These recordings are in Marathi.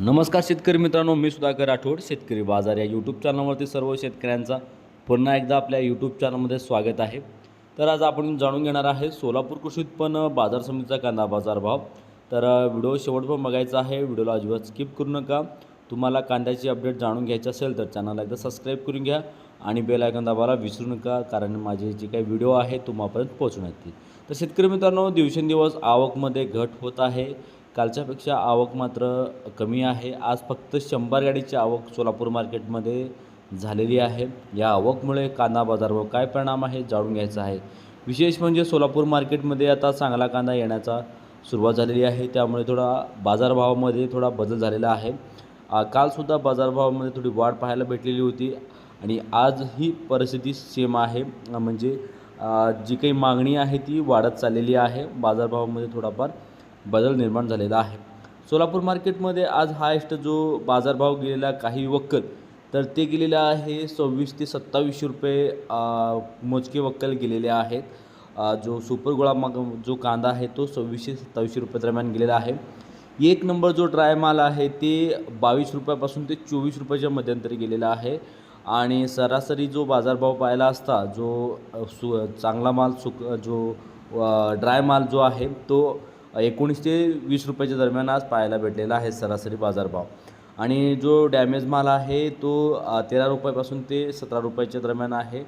नमस्कार शेतकरी मित्रांनो मी सुधाकर राठोड शेतकरी बाजार या यूट्यूब चॅनलवरती सर्व शेतकऱ्यांचा पुन्हा एकदा आपल्या यूट्यूब चॅनलमध्ये स्वागत आहे. तर आज आपण जाणून घेणार आहे सोलापूर कृषी उत्पन्न बाजार समितीचा कांदा बाजार भाव. तर अ, व्हिडिओ शेवटपर्यंत बघायचा आहे व्हिडिओला अजिबात स्किप करू नका. तुम्हाला कांद्याची अपडेट जाणून घ्यायची असेल तर चॅनलला एकदा सबस्क्राईब करून घ्या आणि बेल आयकॉन दाबायला विसरू नका कारण माझे जे काही व्हिडिओ आहे तुम्हापर्यंत पोहोचण्यात येतील तर शेतकरी मित्रांनो दिवसेंदिवस आवकमध्ये घट होत आहे. कालच्यापेक्षा आवक मात्र कमी आहे. आज फक्त शंभर गाडीची आवक सोलापूर मार्केटमध्ये झालेली आहे. या आवकमुळे कांदा बाजारावर काय परिणाम आहे जाणून घ्यायचा आहे. विशेष म्हणजे सोलापूर मार्केटमध्ये आता चांगला कांदा येण्याचा सुरुवात झालेली आहे. त्यामुळे थोडा बाजारभावामध्ये थोडा बदल झालेला आहे. कालसुद्धा बाजारभावामध्ये थोडी वाढ पाहायला भेटलेली होती आणि आज ही परिस्थिती सेम आहे. म्हणजे जी काही मागणी आहे ती वाढत चाललेली आहे. बाजारभावामध्ये थोडाफार बदल निर्माण झालेला आहे. सोलापूर मार्केटमध्ये आज हायेस्ट जो बाजारभाव गेलेला काही वक्कल तर ते गेलेलं आहे सव्वीस ते सत्तावीसशे रुपये मोजके वक्कल गेलेले आहेत. जो सुपर गोळा मग जो कांदा आहे तो सव्वीसशे सत्तावीसशे रुपये दरम्यान गेलेला आहे. एक नंबर जो ड्राय माल आहे ते बावीस रुपयापासून ते चोवीस रुपयाच्या मध्यंतरी गेलेला आहे. आणि सरासरी जो बाजारभाव पाहिला असता जो सु चांगला माल सुक जो ड्राय माल जो आहे तो एकोणीस ते वीस रुपयाच्या दरम्यान आज पाहायला भेटलेला आहे सरासरी बाजारभाव. आणि जो डॅमेज माल आहे तो तेरा रुपयापासून ते सतरा रुपयाच्या दरम्यान आहे.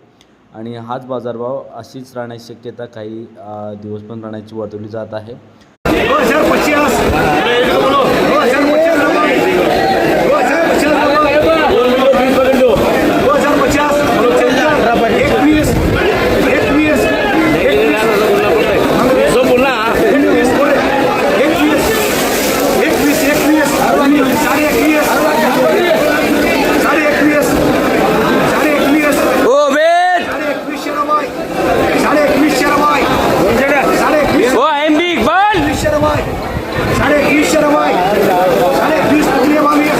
आणि हाच बाजारभाव अशीच राहण्याची शक्यता काही दिवस पण राहण्याची वर्तवली जात आहे दो हजार पचास दो हजार पचास दो हजार पचास एकवीस एकवीस एकवीस एकवीस एकवीस एकवीस साडे एकवीस साडे एकवीस साडे एकवीस ओ बेट साडे एकवीसशे रुपये साडे एकवीसशे रुपये साडे एकवीस ओ एमबी इकबाल एकवीसशे रुपये साडे एकवीसशे रुपये साडे एकवीस पुणे बावीस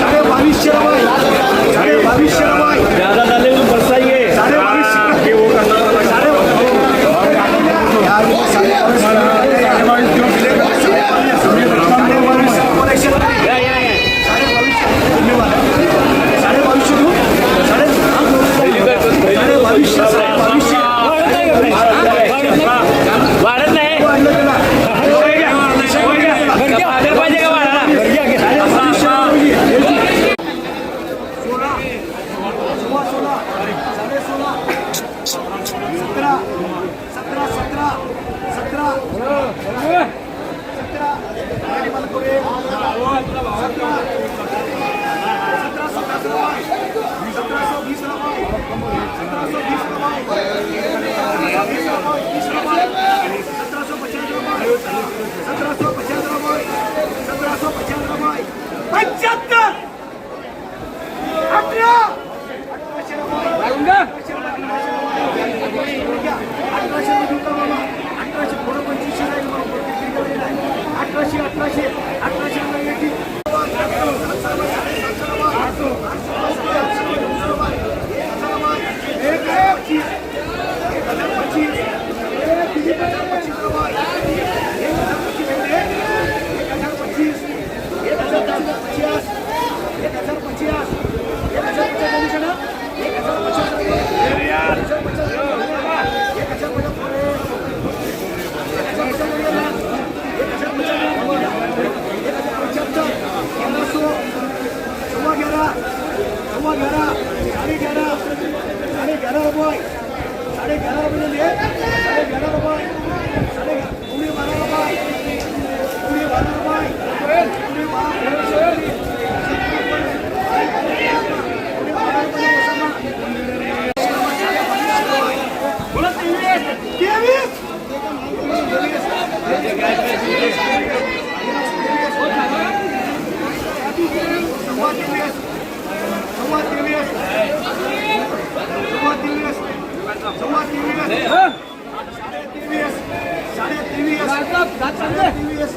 साडे बावीसशे रुपये साडे बावीसशे रुपये साडे बावीसशे साडे साडे बावीसशे साडे बावीसशे साडे बावीसशे देऊ साडे साडे बावीसशे साडे बावीसशे वाढत नाही वाढलं गेला पाहिजे पाहिजे का वाढायला सतरा सतरा सतरा सतरा सतरा आणि मला करूया. सतरा सतरा सतरा सतराशे वीस रुपये सतराशे वीस रुपये वीस रुपये वीस रुपये सतराशे पचास रुपये सतराशे पचास रुपये सतराशे पचास रुपये पंच्याहत्तर अठरा अठराशे रुपये अठराशे रुपये का बाबा अठराशे पुढं पंचवीसशे जाईल बाबा. अठराशे अठराशे अठराशे रुपये येतील. एक हजार पच्चीस एक हजार पच्चीस एक किती हजार पच्चीस रुपये एक हजार पच्चीस होते. एक हजार पच्चीस एक हजार पचास एक हजार पचास एक हजार पचास झाली का ना? एक हजार पचास रुपये. एक हजार पचास रुपये. एक हजार पचास रुपये. एक हजार पचास रुपये ना? एक हजार पचास रुपये. एक हजार पंच्याहत्तर. पन्नासो. सव्वा ग्यारा. सव्वा ग्यारा. साडे ग्यारा. साडे ग्यारा रुपये. साडे ग्यारा रुपये झाले. साडे ग्यारा रुपये. साडे ग्या- पुणे बारा रुपये. पुणे बारा रुपये. पुणे बारा रुपये. पुणे बारा रुपये बसा ना. बोला तेवीस. तेवीस. सव्वा तेवीस. सव्वा तेवीस. सव्वा तेवीस. सव्वा तेवीस. साडे तेवीस. साडे तेवीस.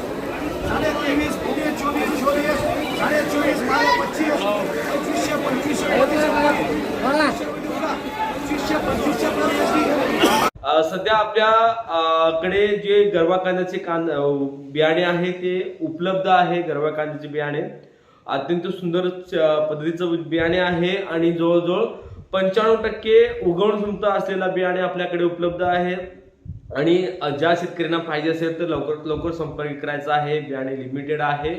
साडे तेवीस. पुणे चोवीस चोवीस साडे चोवीस बारा पच्चीस पंचवीसशे पंचवीसशे पंचवीसशे सध्या आपल्याकडे जे गरवा कांद्याचे कांद बियाणे आहे ते उपलब्ध आहे गरवा कांद्याचे बियाणे अत्यंत सुंदर पद्धतीचं बियाणे आहे आणि जवळजवळ पंच्याण्णव टक्के उगवण क्षमता असलेला बियाणे आपल्याकडे उपलब्ध आहे आणि ज्या शेतकऱ्यांना पाहिजे असेल तर लवकर लवकर संपर्क करायचा आहे बियाणे लिमिटेड आहे.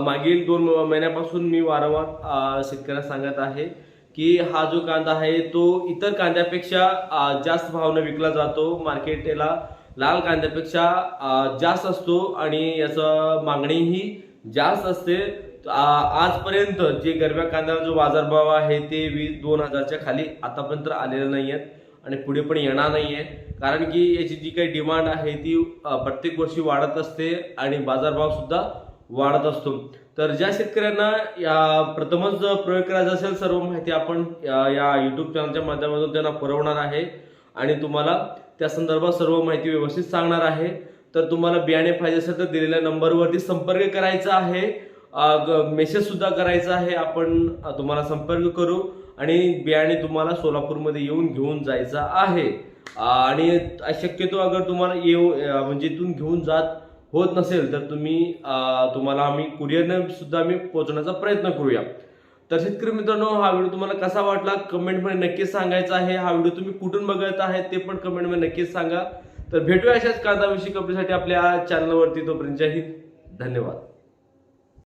मागील दोन महिन्यापासून मी वारंवार शेतकऱ्यांना सांगत आहे की हा जो कांदा आहे तो इतर कांद्यापेक्षा जास्त भावनं विकला जातो. मार्केटला लाल कांद्यापेक्षा जास्त असतो आणि याचं मागणीही जास्त असते. आजपर्यंत जे गरब्या कांद्याचा जो बाजारभाव आहे ते वीस दोन हजारच्या खाली आतापर्यंत आलेले नाही आहेत आणि पुढे पण येणार नाही आहे कारण की याची जी काही डिमांड आहे ती प्रत्येक वर्षी वाढत असते आणि बाजारभावसुद्धा वाढत असतो. तर ज्या शेतकऱ्यांना या प्रथमच प्रयोग करायचा असेल सर्व माहिती आपण या- यूट्यूब चॅनलच्या माध्यमातून त्यांना पुरवणार आहे. आणि तुम्हाला त्या संदर्भात सर्व माहिती व्यवस्थित सांगणार आहे. तर तुम्हाला बियाणे पाहिजे असेल तर दिलेल्या नंबरवरती संपर्क करायचा आहे. मेसेज सुद्धा करायचा आहे. आपण तुम्हाला संपर्क करू. आणि बियाणे तुम्हाला सोलापूरमध्ये येऊन घेऊन जायचं आहे. आणि शक्यतो अगर तुम्हाला येऊ म्हणजे इथून घेऊन जात होत नसेल तर तुम्ही तुम्हाला आम्ही कुरिअरने सुद्धा आम्ही पोहोचण्याचा प्रयत्न करूया. तर शेतकरी मित्रांनो हा व्हिडिओ तुम्हाला कसा वाटला? कमेंटमध्ये नक्कीच सांगायचा आहे. हा व्हिडिओ तुम्ही कुठून बघत आहे ते पण कमेंटमध्ये नक्कीच सांगा. तर भेटूया अशाच कांदाविषयी कपडेसाठी आपल्या चॅनलवरती तोपर्यंत जय हिंद. धन्यवाद.